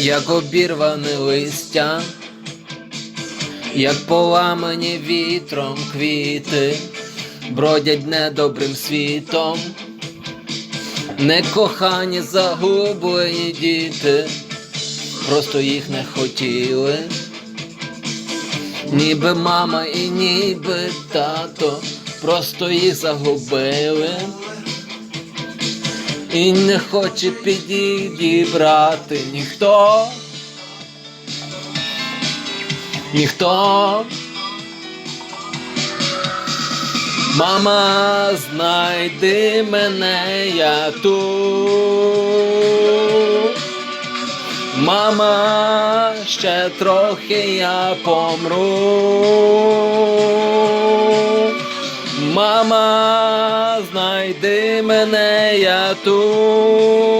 як обірване листя, як поламані вітром квіти, бродять недобрим світом, некохані загублені діти, просто їх не хотіли. Ніби мама і ніби тато просто їх загубили. І не хоче підібрати ніхто. Ніхто. Мама, знайди мене, я тут. Мама, ще трохи я помру. Мама, знайди мене, я тут.